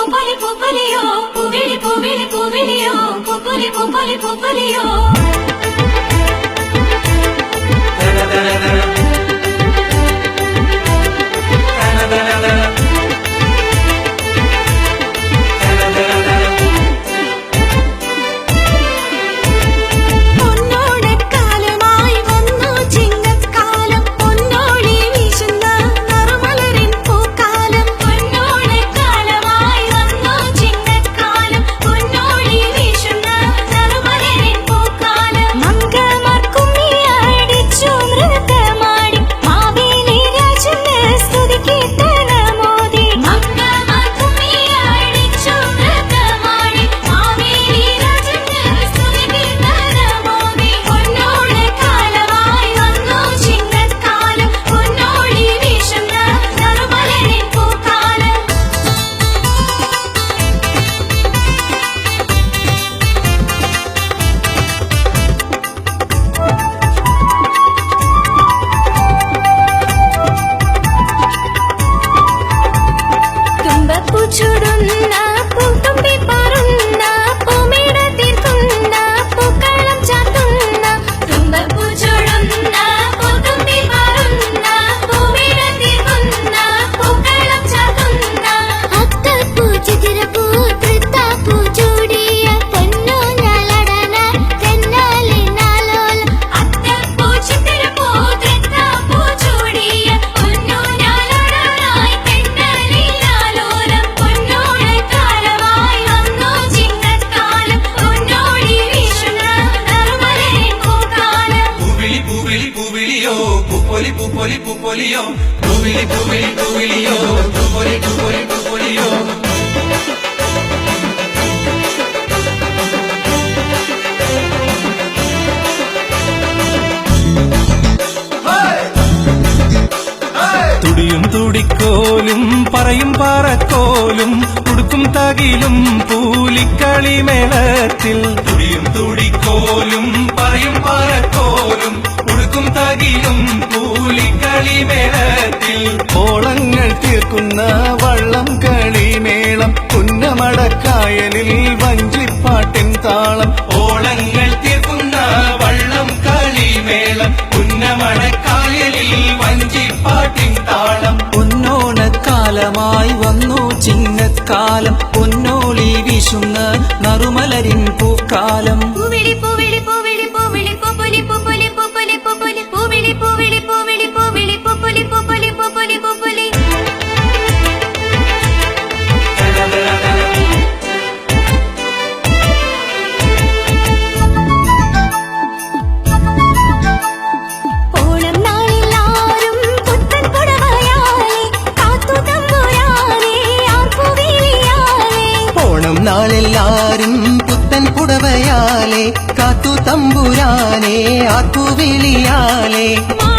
പൂപ്പൊലി പൂപ്പൊലിയോ പൂവിളി പൂവിളി പൂവിളിയോ പൂപ്പൊലി പൂപ്പൊലി പൂപ്പൊലിയോ പൂപ്പൊലി പൂപ്പൊലി പൊലിയോ? പൂവിളി പൂവിളി പൂവിളിയോ പൂപ്പൊലി പൂപ്പൊലി പൂപ്പൊലിയോ തുടിയും തുടിക്കോലും പറയും പാറക്കോലും കൊടുക്കും തകിലും പൂലിക്കളി മേളത്തിൽ. തുടിയും തുടിക്കോലും തകിലും കൂലിക്കളിമേളത്തിൽ ഓളങ്ങൾ തീർക്കുന്ന വള്ളം കളിമേളം പുന്നമടക്കായലിൽ വഞ്ചിപ്പാട്ടിൻ താളം. ഓളങ്ങൾ തീർക്കുന്ന വള്ളം കളിമേളം പുന്നമടക്കായലിൽ വഞ്ചിപ്പാട്ടിൻ താളം. പൊന്നോണക്കാലമായി വന്നു ചിങ്ങക്കാലം പൊന്നോളി വീശുന്ന നറുമലരിൻ പൂക്കാലം. പൂവിളി പൂവിളി പൂവിളി നാളെല്ലാരും പുത്തൻ പുടവയാലെ കാത്തു തമ്പുരാനെ ആർപ്പുവിളിയാലെ മാ